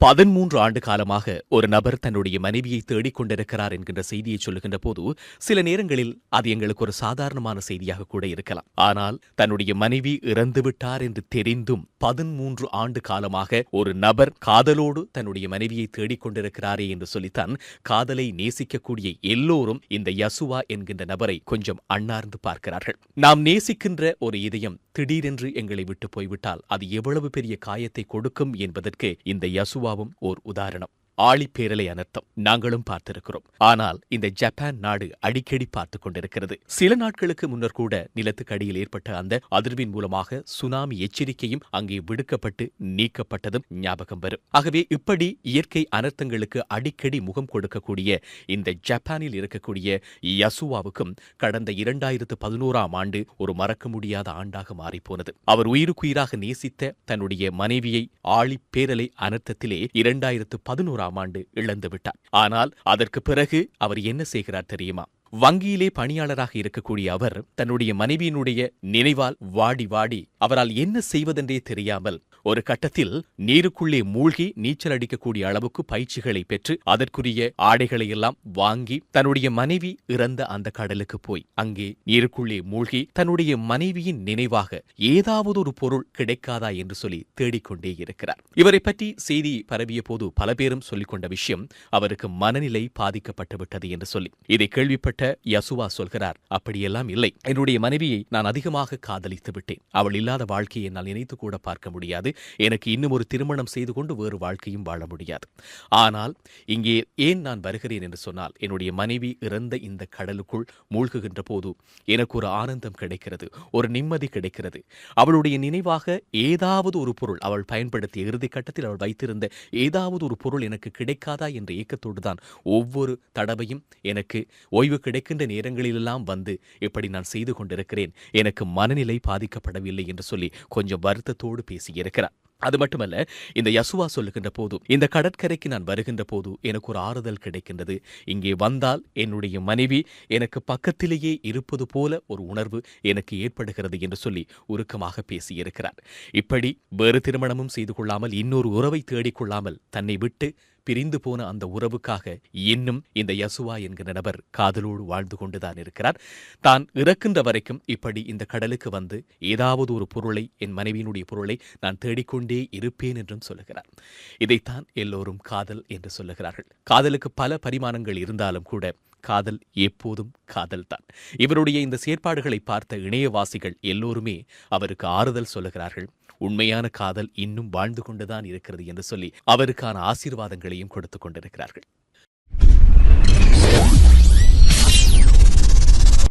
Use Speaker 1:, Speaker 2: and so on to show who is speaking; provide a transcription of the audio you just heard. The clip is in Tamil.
Speaker 1: பதிமூன்று ஆண்டு காலமாக ஒரு நபர் தன்னுடைய மனைவியை தேடிக் கொண்டிருக்கிறார் என்கின்ற செய்தியை சொல்லுகின்ற போது சில நேரங்களில் அது எங்களுக்கு ஒரு சாதாரணமான செய்தியாக கூட இருக்கலாம். ஆனால் தன்னுடைய மனைவி இறந்து விட்டார் என்று தெரிந்தும் பதிமூன்று ஆண்டு காலமாக ஒரு நபர் காதலோடு தன்னுடைய மனைவியை தேடிக் கொண்டிருக்கிறாரே என்று சொல்லித்தான் காதலை நேசிக்கக்கூடிய எல்லோரும் இந்த யசுவா என்கின்ற நபரை கொஞ்சம் அண்ணார்ந்து பார்க்கிறார்கள். நாம் நேசிக்கின்ற ஒரு இதயம் திடீரென்று எங்களை விட்டு போய்விட்டால் அது எவ்வளவு பெரிய காயத்தை கொடுக்கும் என்பதற்கு இந்த யசுவா യുവാവും ओर उदाहरणम् ஆழிப்பேரலை அனர்த்தம் நாங்களும் பார்த்திருக்கிறோம். ஆனால் இந்த ஜப்பான் நாடு அடிக்கடி பார்த்துக் கொண்டிருக்கிறது. சில நாட்களுக்கு முன்னர் கூட நிலத்துக்கு அடியில் ஏற்பட்ட அந்த அதிர்வின் மூலமாக சுனாமி எச்சரிக்கையும் அங்கே விடுக்கப்பட்டு நீக்கப்பட்டதும் ஞாபகம் வரும். ஆகவே இப்படி இயற்கை அனர்த்தங்களுக்கு அடிக்கடி முகம் கொடுக்கக்கூடிய இந்த ஜப்பானில் இருக்கக்கூடிய யசுவாவுக்கும் கடந்த இரண்டாயிரத்து பதினோராம் ஆண்டு ஒரு மறக்க முடியாத ஆண்டாக மாறிப்போனது. அவர் உயிருக்குயிராக நேசித்த தன்னுடைய மனைவியை ஆழிப்பேரலை அனர்த்தத்திலே இரண்டாயிரத்து பதினோராம் ஆண்டு இழந்துவிட்டார் ஆனால் அதற்கு பிறகு அவர் என்ன செய்கிறார் தெரியுமா? வங்கியிலே பணியாளராக இருக்கக்கூடிய அவர் தன்னுடைய மனைவியினுடைய நினைவால் வாடி வாடி அவரால் என்ன செய்வதென்றே தெரியாமல் ஒரு கட்டத்தில் நீருக்குள்ளே மூழ்கி நீச்சல் அடிக்கக்கூடிய அளவுக்கு பயிற்சிகளை பெற்று அதற்குரிய ஆடைகளை எல்லாம் வாங்கி தன்னுடைய மனைவி இறந்த அந்த கடலுக்கு போய் அங்கே நீருக்குள்ளே மூழ்கி தன்னுடைய மனைவியின் நினைவாக ஏதாவது ஒரு பொருள் கிடைக்காதா என்று சொல்லி தேடிக்கொண்டே இருக்கிறார். இவரை பற்றி செய்தி பரவிய போது பல பேரும் சொல்லிக்கொண்ட விஷயம் அவருக்கு மனநிலை பாதிக்கப்பட்டு விட்டது என்று சொல்லி. இதை கேள்விப்பட்ட யசுவா சொல்கிறார் அப்படியெல்லாம் இல்லை. என்னுடைய மனைவியை நான் அதிகமாக காதலித்து விட்டேன். அவள் இல்லாத வாழ்க்கையை என்னால் நினைத்து கூட பார்க்க முடியாது. எனக்கு இன்னும் ஒரு திருமணம் செய்து கொண்டு வேறு வாழ்க்கையும் வாழ முடியாது. ஆனால் இங்கே ஏன் நான் வருகிறேன் என்று சொன்னால் என்னுடைய மனைவி இறந்த இந்த கடலுக்குள் மூழ்குகின்ற போது எனக்கு ஒரு ஆனந்தம் கிடைக்கிறது ஒரு நிம்மதி கிடைக்கிறது. அவளுடைய நினைவாக ஏதாவது ஒரு பொருள் அவள் பயன்படுத்திய இறுதி கட்டத்தில் அவள் வைத்திருந்த ஏதாவது ஒரு பொருள் எனக்கு கிடைக்காதா என்ற ஏக்கத்தோடு தான் ஒவ்வொரு தடவையும் எனக்கு ஓய்வு கிடைக்கின்ற நேரங்களிலெல்லாம் வந்து இப்படி நான் செய்து கொண்டிருக்கிறேன் எனக்கு மனநிலை பாதிக்கப்படவில்லை என்று சொல்லி கொஞ்சம் வருத்தத்தோடு பேசியிருக்கிறார். அது மட்டுமல்ல இந்த யசுவா சொல்லுகின்ற போது இந்த கடற்கரைக்கு நான் வருகின்ற போது எனக்கு ஒரு ஆறுதல் கிடைக்கின்றது. இங்கே வந்தால் என்னுடைய மனைவி எனக்கு பக்கத்திலேயே இருப்பது போல ஒரு உணர்வு எனக்கு ஏற்படுகிறது என்று சொல்லி உருக்கமாக பேசியிருக்கிறார். இப்படி வேறு திருமணமும் செய்து கொள்ளாமல் இன்னொரு உறவை தேடிக்கொள்ளாமல் தன்னை விட்டு பிரிந்து போன அந்த உறவுக்காக இன்னும் இந்த யசுவா என்கிற நபர் காதலோடு வாழ்ந்து கொண்டுதான் இருக்கிறார். தான் இறக்கின்ற வரைக்கும் இப்படி இந்த கடலுக்கு வந்து ஏதாவது ஒரு பொருளை என் மனைவியினுடைய பொருளை நான் தேடிக்கொண்டே இருப்பேன் என்றும் சொல்லுகிறார். இதைத்தான் எல்லோரும் காதல் என்று சொல்லுகிறார்கள். காதலுக்கு பல பரிமாணங்கள் இருந்தாலும் கூட காதல் எப்போதும் காதல்தான். இவருடைய இந்த செயற்பாடுகளை பார்த்த இணையவாசிகள் எல்லோருமே அவருக்கு ஆறுதல் சொல்லுகிறார்கள். உண்மையான காதல் இன்னும் வாழ்ந்து கொண்டுதான் இருக்கிறது என்று சொல்லி அவருக்கான ஆசீர்வாதங்களையும் கொடுத்து கொண்டிருக்கிறார்கள்.